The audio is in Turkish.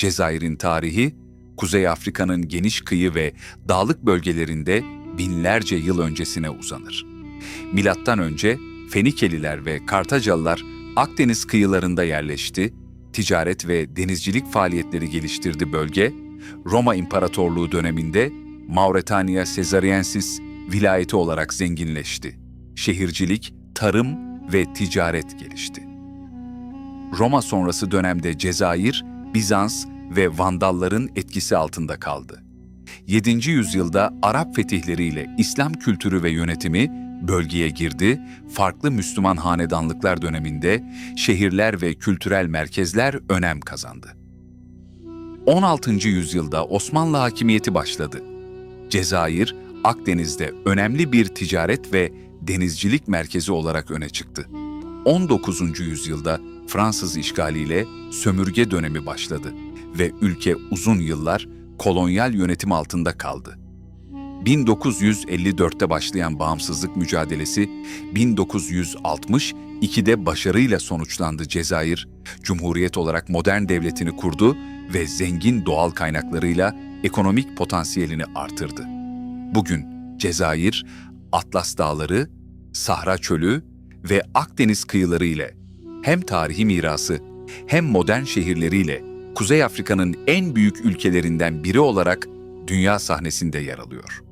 Cezayir'in tarihi, Kuzey Afrika'nın geniş kıyı ve dağlık bölgelerinde binlerce yıl öncesine uzanır. Milattan önce Fenikeliler ve Kartacalılar Akdeniz kıyılarında yerleşti, ticaret ve denizcilik faaliyetleri geliştirdi bölge, Roma İmparatorluğu döneminde Mauretania Caesariensis vilayeti olarak zenginleşti. Şehircilik, tarım ve ticaret gelişti. Roma sonrası dönemde Cezayir, Bizans ve Vandalların etkisi altında kaldı. 7. yüzyılda Arap fetihleriyle İslam kültürü ve yönetimi bölgeye girdi, farklı Müslüman hanedanlıklar döneminde şehirler ve kültürel merkezler önem kazandı. 16. yüzyılda Osmanlı hakimiyeti başladı. Cezayir, Akdeniz'de önemli bir ticaret ve denizcilik merkezi olarak öne çıktı. 19. yüzyılda Fransız işgaliyle sömürge dönemi başladı ve ülke uzun yıllar kolonyal yönetim altında kaldı. 1954'te başlayan bağımsızlık mücadelesi 1962'de başarıyla sonuçlandı Cezayir, cumhuriyet olarak modern devletini kurdu ve zengin doğal kaynaklarıyla ekonomik potansiyelini artırdı. Bugün Cezayir, Atlas Dağları, Sahra Çölü ve Akdeniz kıyıları ile hem tarihi mirası hem modern şehirleriyle Kuzey Afrika'nın en büyük ülkelerinden biri olarak dünya sahnesinde yer alıyor.